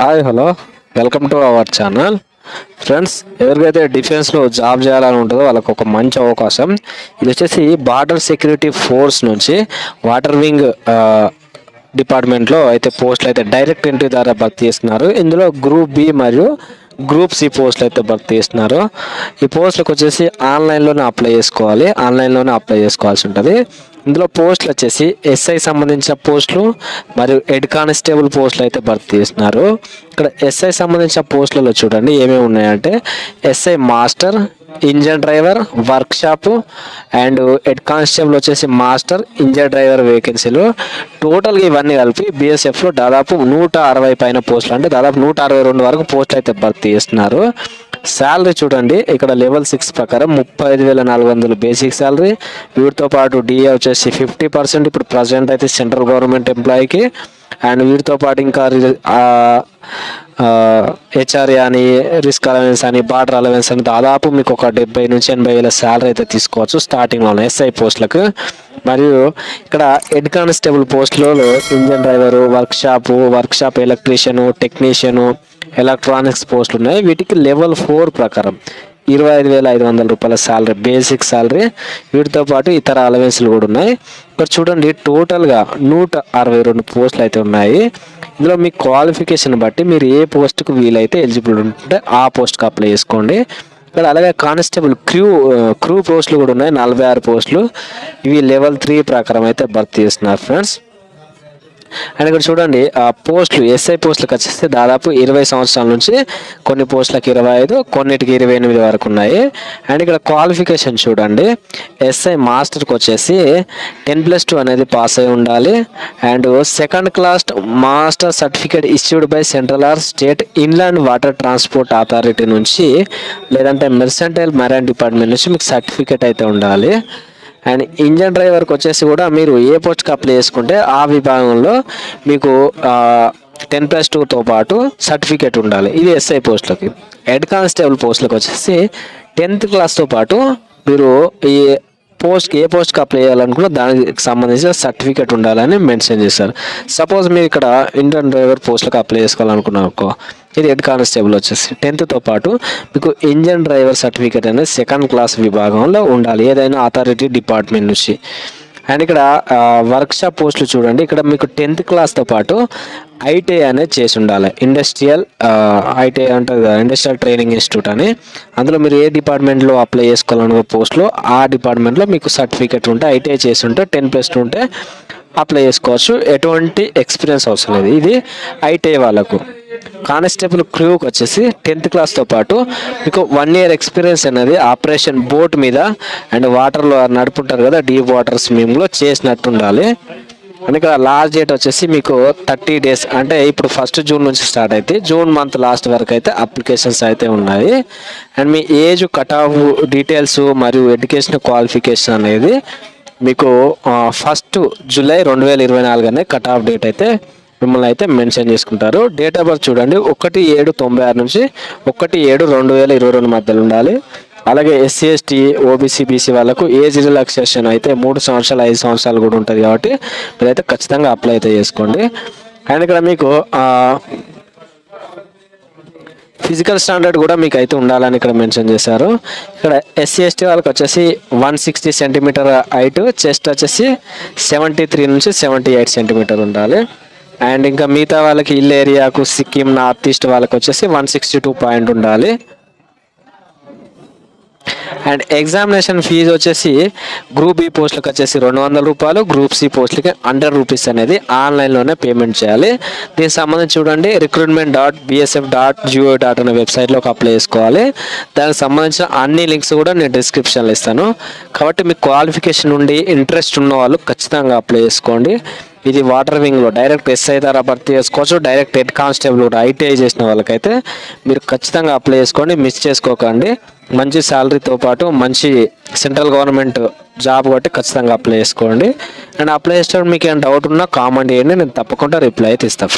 Hi hello welcome to our channel friends ఎవరికైతే డిఫెన్స్లో job చేయాలని ఉంటుందో వాళ్ళకి ఒక మంచి అవకాశం. ఇది వచ్చేసి బార్డర్ సెక్యూరిటీ ఫోర్స్ నుంచి వాటర్ వింగ్ డిపార్ట్మెంట్లో అయితే పోస్టులు అయితే డైరెక్ట్ ఎంట్రీ ద్వారా భర్తీ చేస్తున్నారు. ఇందులో గ్రూప్ బి మరియు గ్రూప్ సి పోస్టులు అయితే భర్తీ చేస్తున్నారు. ఈ పోస్టులకు వచ్చేసి ఆన్లైన్లోనే అప్లై చేసుకోవాలి. ఆన్లైన్లోనే అప్లై చేసుకోవాల్సి ఉంటుంది. ఇందులో పోస్టులు వచ్చేసి ఎస్ఐ సంబంధించిన పోస్టులు మరియు హెడ్ కానిస్టేబుల్ పోస్టులు అయితే భర్తీ చేస్తున్నారు. ఇక్కడ ఎస్ఐ సంబంధించిన పోస్టులలో చూడండి ఏమేమి ఉన్నాయంటే SI master engine driver workshop and head constable వచ్చేసి మాస్టర్ ఇంజన్ డ్రైవర్ వేకెన్సీలు. టోటల్గా ఇవన్నీ కలిపి బీఎస్ఎఫ్లో దాదాపు నూట అరవై పైన పోస్టులు అంటే దాదాపు నూట అరవై రెండు వరకు పోస్టులు అయితే భర్తీ చేస్తున్నారు. శాలరీ చూడండి ఇక్కడ లెవెల్ సిక్స్ ప్రకారం ముప్పై ఐదు వేల నాలుగు వందలు బేసిక్ శాలరీ వీటితో పాటు డిఏ వచ్చేసి ఫిఫ్టీ పర్సెంట్ ఇప్పుడు ప్రజెంట్ అయితే సెంట్రల్ గవర్నమెంట్ ఎంప్లాయీకి అండ్ వీటితో పాటు ఇంకా హెచ్ఆర్ఏ అని రిస్క్ అలవెన్స్ అని బార్డర్ అలవెన్స్ అని దాదాపు మీకు ఒక డెబ్బై నుంచి ఎనభై వేల శాలరీ అయితే తీసుకోవచ్చు స్టార్టింగ్లో ఎస్ఐ పోస్టులకు. మరియు ఇక్కడ head constable పోస్టులలో engine driver workshop workshop electrician technician electronics పోస్టులు ఉన్నాయి. వీటికి లెవెల్ ఫోర్ ప్రకారం ఇరవై ఐదు వేల ఐదు వందల రూపాయల శాలరీ బేసిక్ శాలరీ వీటితో పాటు ఇతర అలవెన్స్లు కూడా ఉన్నాయి. ఇక్కడ చూడండి టోటల్గా నూట అరవై రెండు పోస్టులు అయితే ఉన్నాయి. ఇందులో మీ క్వాలిఫికేషన్ బట్టి మీరు ఏ పోస్ట్కు వీలైతే ఎలిజిబుల్ ఉంటే ఆ పోస్ట్కి అప్లై చేసుకోండి. ఇక్కడ అలాగే కానిస్టేబుల్ క్రూ క్రూ పోస్టులు కూడా ఉన్నాయి నలభై ఆరు పోస్టులు. ఇవి లెవెల్ త్రీ ప్రకారం అయితే భర్తీ చేస్తున్నారు ఫ్రెండ్స్ అండ్ ఇక్కడ చూడండి ఆ పోస్టులు ఎస్ఐ పోస్టులకు వచ్చేస్తే దాదాపు ఇరవై సంవత్సరాల నుంచి కొన్ని పోస్టులకు ఇరవై ఐదు కొన్నిటికి ఇరవై ఎనిమిది వరకు ఉన్నాయి. అండ్ ఇక్కడ క్వాలిఫికేషన్ చూడండి ఎస్ఐ మాస్టర్కి వచ్చేసి టెన్ ప్లస్ టూ అనేది పాస్ అయి ఉండాలి. And second class master certificate issued by central or state inland water transport authority నుంచి లేదంటే మెర్సెంటైల్ మెరైన్ డిపార్ట్మెంట్ నుంచి మీకు సర్టిఫికేట్ అయితే ఉండాలి. అండ్ ఇంజన్ డ్రైవర్కి వచ్చేసి కూడా మీరు ఏ పోస్ట్కి అప్లై చేసుకుంటే ఆ విభాగంలో మీకు టెన్ ప్లస్ టూతో పాటు సర్టిఫికేట్ ఉండాలి. ఇది ఎస్ఐ పోస్టులకి. హెడ్ కానిస్టేబుల్ పోస్టులకు వచ్చేసి టెన్త్ క్లాస్తో పాటు మీరు ఈ పోస్ట్కి ఏ పోస్ట్కి అప్లై చేయాలనుకున్నా దానికి సంబంధించిన సర్టిఫికేట్ ఉండాలని మెన్షన్ చేశారు. సపోజ్ మీరు ఇక్కడ ఇంజన్ డ్రైవర్ పోస్ట్లకు అప్లై చేసుకోవాలనుకున్నారు ఇది హెడ్ కానిస్టేబుల్ వచ్చేసి టెన్త్తో పాటు మీకు ఇంజన్ డ్రైవర్ సర్టిఫికేట్ అనేది సెకండ్ క్లాస్ విభాగంలో ఉండాలి. ఏదైనా అథారిటీ డిపార్ట్మెంట్ నుంచి. అండ్ ఇక్కడ వర్క్ షాప్ పోస్టులు చూడండి. ఇక్కడ మీకు టెన్త్ క్లాస్తో పాటు ఐటీఐ అనేది చేసి ఉండాలి. ఇండస్ట్రియల్ ఐటీఐ అంటారు కదా ఇండస్ట్రియల్ ట్రైనింగ్ ఇన్స్టిట్యూట్ అని. అందులో మీరు ఏ డిపార్ట్మెంట్లో అప్లై చేసుకోవాలనుకో పోస్ట్లో ఆ డిపార్ట్మెంట్లో మీకు సర్టిఫికేట్ ఉంటే ఐటీఐ చేసి ఉంటే టెన్ ప్లస్ ఉంటే అప్లై చేసుకోవచ్చు. ఎటువంటి ఎక్స్పీరియన్స్ అవసరం లేదు. ఇది ఐటీఐ వాళ్ళకు. కానిస్టేబుల్ క్రూకి వచ్చేసి టెన్త్ క్లాస్తో పాటు మీకు వన్ ఇయర్ ఎక్స్పీరియన్స్ అనేది ఆపరేషన్ బోట్ మీద అండ్ వాటర్లో నడుపుంటారు కదా డీప్ వాటర్ స్విమ్మింగ్లో చేసినట్టు ఉండాలి అండ్ ఇక్కడ లాస్ట్ డేట్ వచ్చేసి మీకు థర్టీ డేస్ అంటే ఇప్పుడు ఫస్ట్ జూన్ నుంచి స్టార్ట్ అయితే జూన్ మంత్ లాస్ట్ వరకు అయితే అప్లికేషన్స్ అయితే ఉన్నాయి. అండ్ మీ ఏజ్ కట్ ఆఫ్ డీటెయిల్స్ మరియు ఎడ్యుకేషన్ క్వాలిఫికేషన్ అనేది మీకు ఫస్ట్ జూలై రెండు వేల ఇరవై నాలుగు అనే కట్ ఆఫ్ డేట్ అయితే మిమ్మల్ని అయితే మెన్షన్ చేసుకుంటారు. డేట్ ఆఫ్ బర్త్ చూడండి. ఒకటి ఏడు తొంభై ఆరు నుంచి ఒకటి ఏడు రెండు వేల ఇరవై రెండు మధ్యలో ఉండాలి. అలాగే ఎస్సీ ఎస్టీ ఓబీసీ బీసీ వాళ్ళకు ఏజ్ రిలాక్సేషన్ అయితే మూడు సంవత్సరాలు ఐదు సంవత్సరాలు కూడా ఉంటుంది కాబట్టి మీరైతే ఖచ్చితంగా అప్లై అయితే చేసుకోండి. అండ్ ఇక్కడ మీకు ఫిజికల్ స్టాండర్డ్ కూడా మీకు అయితే ఉండాలని ఇక్కడ మెన్షన్ చేశారు. ఇక్కడ ఎస్సీ ఎస్టీ వాళ్ళకి వచ్చేసి one sixty centimetre height chest వచ్చేసి సెవెంటీ త్రీ నుంచి సెవెంటీ ఎయిట్ సెంటీమీటర్ ఉండాలి. అండ్ ఇంకా మిగతా వాళ్ళకి హిల్ ఏరియాకు సిక్కిం నార్త్ ఈస్ట్ వాళ్ళకి వచ్చేసి వన్ సిక్స్టీ టూ పాయింట్ ఉండాలి. అండ్ ఎగ్జామినేషన్ ఫీజు వచ్చేసి గ్రూప్ బి పోస్టులకు వచ్చేసి రెండు వందల రూపాయలు గ్రూప్ సి పోస్టులకి హండ్రెడ్ రూపీస్ అనేది ఆన్లైన్లోనే పేమెంట్ చేయాలి. దీనికి సంబంధించి చూడండి recruitment dot BSF dot gov dot అనే వెబ్సైట్లోకి అప్లై చేసుకోవాలి. దానికి సంబంధించిన అన్ని లింక్స్ కూడా నేను డిస్క్రిప్షన్లో ఇస్తాను. కాబట్టి మీకు క్వాలిఫికేషన్ ఉండి ఇంట్రెస్ట్ ఉన్న వాళ్ళు ఖచ్చితంగా అప్లై చేసుకోండి. ఇది వాటర్ వింగ్లో డైరెక్ట్ ఎస్ఐ ద్వారా భర్తీ చేసుకోవచ్చు. డైరెక్ట్ హెడ్ కానిస్టేబుల్ కూడా ఐటీఐ చేసిన వాళ్ళకైతే మీరు ఖచ్చితంగా అప్లై చేసుకోండి మిస్ చేసుకోకండి. మంచి శాలరీతో పాటు మంచి సెంట్రల్ గవర్నమెంట్ జాబ్ కొట్టి ఖచ్చితంగా అప్లై చేసుకోండి. అండ్ అప్లై చేసేటప్పుడు మీకు ఏమైనా డౌట్ ఉన్నా కామెంట్ చేయండి నేను తప్పకుండా రిప్లై అయితే ఇస్తాను ఫ్రెండ్